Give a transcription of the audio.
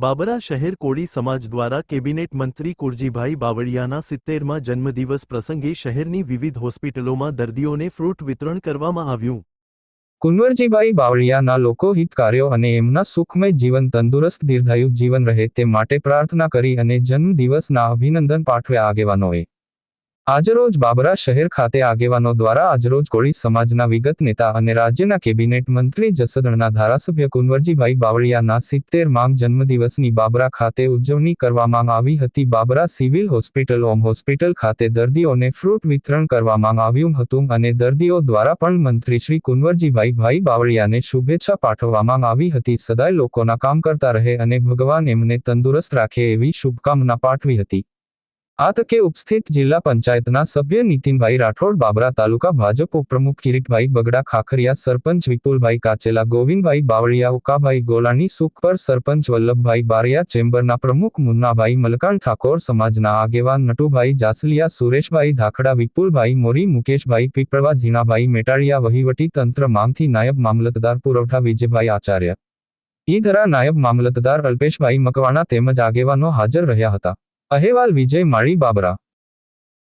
બાબરા શહેર કોળી સમાજ દ્વારા કેબિનેટ મંત્રી કુરજીભાઈ બાવળિયાના સિત્તેરમાં જન્મદિવસ પ્રસંગે શહેરની વિવિધ હોસ્પિટલોમાં દર્દીઓને ફ્રૂટ વિતરણ કરવામાં આવ્યું. કુંવરજીભાઈ બાવળિયાના લોકોહિત કાર્યો અને એમના સુખમય જીવન, તંદુરસ્ત દીર્ઘાયુ જીવન રહે તે માટે પ્રાર્થના કરી અને જન્મદિવસના અભિનંદન પાઠવ્યા આગેવાનોએ. આજરોજ બાબરા શહેર ખાતે આગેવાનો દ્વારા આજરોજ કોળી સમાજના વિગત નેતા અને રાજ્યના કેબિનેટ મંત્રી જસદણના ધારાસભ્ય કુંવરજીભાઈ બાવળિયાના સિત્તેર માંગ જન્મદિવસની બાબરા ખાતે ઉજવણી કરવામાં આવી હતી. Babra civil hospital, Om hospital ખાતે દર્દીઓને ફ્રૂટ વિતરણ કરવામાં આવ્યું હતું અને દર્દીઓ દ્વારા પણ મંત્રી શ્રી કુંવરજીભાઈ ભાઈ બાવળિયાને શુભેચ્છા પાઠવવામાં આવી હતી. સદાય લોકોના કામ કરતા રહે અને ભગવાન એમને તંદુરસ્ત રાખે એવી શુભકામના પાઠવી હતી. આ તકે ઉપસ્થિત જિલ્લા પંચાયતના સભ્ય નીતિનભાઈ રાઠોડ, બાબરા તાલુકા ભાજપ ઉપપ્રમુખ કિરીટભાઈ બગડા, ખાખરિયા સરપંચ વિપુલભાઈ કાચેલા, ગોવિંદભાઈ બાવળિયા, ઉકાભાઈ ગોલાણી, સુખપર સરપંચ વલ્લભભાઈ બારિયા, ચેમ્બરના પ્રમુખ મુન્નાભાઈ મલકાણ ઠાકોર, સમાજના આગેવાન નટુભાઈ જાસલિયા, સુરેશભાઈ ધાખડા, વિપુલભાઈ મોરી, મુકેશભાઈ પીપળવા, ઝીણાભાઈ મેટાળિયા, વહીવટી તંત્ર માંગથી નાયબ મામલતદાર પુરવઠા વિજયભાઈ આચાર્ય. ઈધરા નાયબ મામલતદાર અલ્પેશભાઈ મકવાણા તેમજ આગેવાનો હાજર રહ્યા હતા. અહેવાલ વિજય માળી બાબરા.